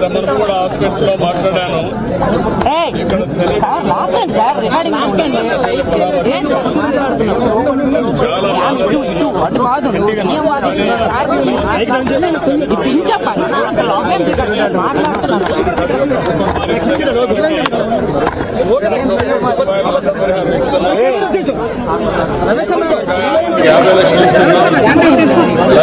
తమను కూడా హాస్పిటల్లో మాట్లాడాను. మాట్లాడుతున్నాను యాభై లక్షలు ఇస్తున్నాం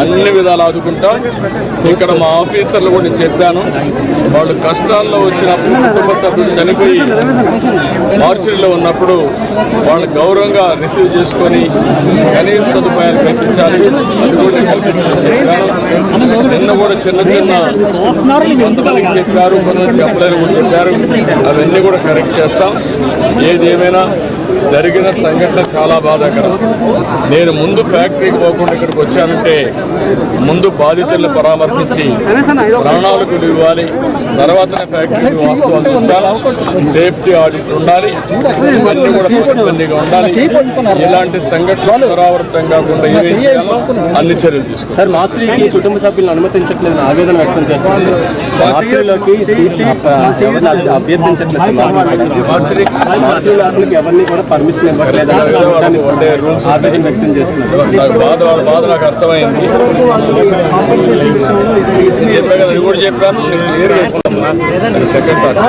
అన్ని విధాలు ఆదుకుంటాం. ఇక్కడ మా ఆఫీసర్లు కూడా నేను చెప్పాను. వాళ్ళు కష్టాల్లో వచ్చినప్పుడు కుటుంబ సభ్యులు చనిపోయి మార్చిలో ఉన్నప్పుడు వాళ్ళు గౌరవంగా రిసీవ్ చేసుకొని కనీస సదుపాయాలు కల్పించాలి. అది కూడా చెప్పాను. నిన్న కూడా చిన్న చిన్న కొంతమందికి చెప్పారు కొంతమంది చెప్పలేరు కూడా చెప్పారు. అవన్నీ కూడా కరెక్ట్ చేస్తాం. ఏదేమైనా జరిగిన సంఘటన చాలా బాధాకరం. నేను ముందు ఫ్యాక్టరీకి పోకుండా ఇక్కడికి వచ్చాను. ముందు బాధితులను పరామర్శించి ప్రాణాలకు ఇవ్వాలి తర్వాతనే ఫ్యాక్టరీకి వాస్తవాలు సేఫ్టీ ఆడిట్ ఉండాలి. ఇవన్నీ కూడా పకడ్బందీగా ఉండాలి. ఇలాంటి సంఘటనలు పునరావృతం కాకుండా ఏమేం చేయాలో అన్ని చర్యలు తీసుకోవాలి. సార్ మార్చికి కుటుంబ సభ్యులను అనుమతించట్లేదు ఆవేదన వ్యక్తం చేస్తుంది అభ్య- అభ్యర్థించట్లేదు ఎవరిని కూడా పర్మిషన్ ఇవ్వట్లేదు. ఆవేదన వ్యక్తం చేస్తున్నారు. నాకు బాధ బాధ నాకు అర్థమైంది. చెప్పా కదా, నేను కూడా చెప్పాను.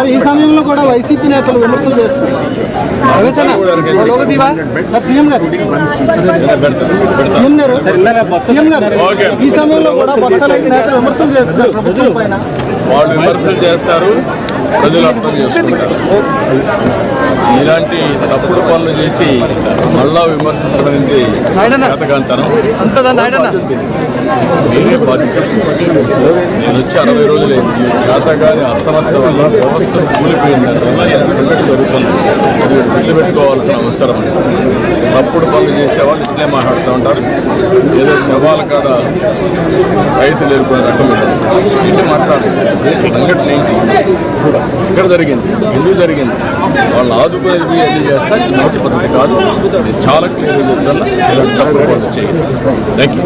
ఈ సమయంలో కూడా వైసీపీ నేతలు విమర్శలు చేస్తారు సార్ సీఎం గారు? సీఎం గారు? సీఎం గారు? ఓకే. ఈ సమయంలో కూడా బొత్స నేతలు విమర్శలు చేస్తున్నారు ప్రభుత్వం పైన. వాళ్ళు విమర్శలు చేస్తారు ప్రజలు అర్థం చేసుకుంటారు. ఇలాంటి తప్పుడు పనులు చేసి మళ్ళా విమర్శించడం అనేది చేతకాంతనం నేనే బాధ్యత. నేను వచ్చి అరవై రోజులైంది ఈ చేతగాని అసమర్థ వల్ల వ్యవస్థ కూలిపోయింది దానివల్ల సంఘటన జరుగుతుంది అది గుర్తుపెట్టుకోవాల్సిన అవసరం. తప్పుడు పనులు చేసేవాళ్ళు ఇట్లే మాట్లాడుతూ ఉంటారు. ఏదో శవాల కాడ వయసు లేరుకునే రకం ఏంటి మాట్లాడాలి సంఘటన ఏంటి? ఎక్కడ జరిగింది? ఎందుకు జరిగింది? వాళ్ళు ఆదుకునేది పోయి అది చేస్తా ఇది మంచి పద్ధతి కాదు. నేను చాలా క్లియర్గా చెప్తాను ఇలాంటి తప్పుడు పనులు చేయండి థ్యాంక్ యూ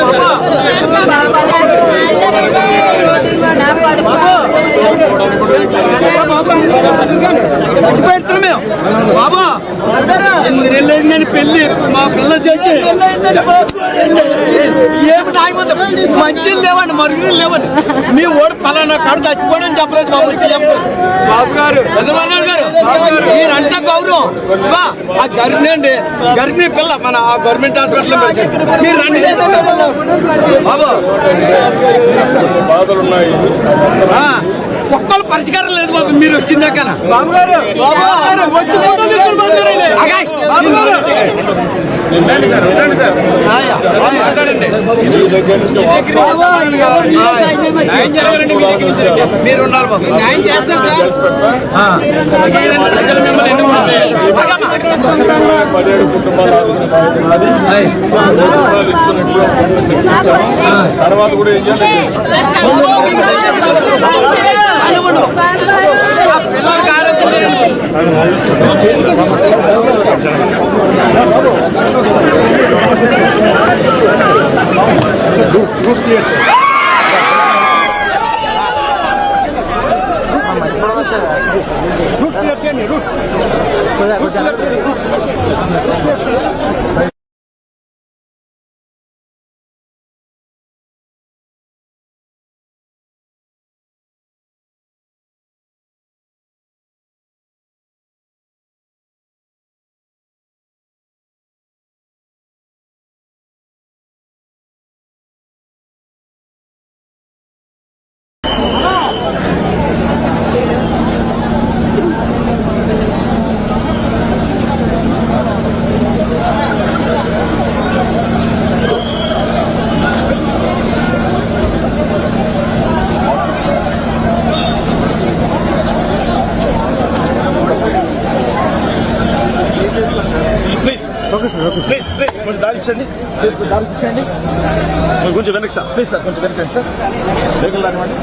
చేసి ఏమి నాయమంది మంచి లేవండి మరుగులు లేవండి. మీ ఓడి పలానా కాడు చచ్చిపోవడం చెప్పలేదు బాబు సీఎం గారు. మీరంటే గౌరవం. బా, ఆ గర్భిణి అండి గర్భిణీ పిల్ల మన ఆ గవర్నమెంట్ హాస్పిటల్ మీరు రండి. బాబు. బాధలు ఉన్నాయి ఒక్కళ్ళు పరిష్కారం లేదు బాబు మీరు వచ్చిందాక బాబు వచ్చి ఫోటో తీసుకుని ఆగాయ్. ఆయా, ఆయా. మీ దగ్గర నుంచి మీరు ఉండాలి Rút kia kia này rút Rút kia kia này rút please please కొంచెం దారి ఇచ్చండి ప్లీజ్ దారి ఇచ్చండి కొంచెం వెనక్కి సార్ ప్లీజ్ సార్ కొంచెం వెనకండి సార్ వెహికల్ రానివ్వండి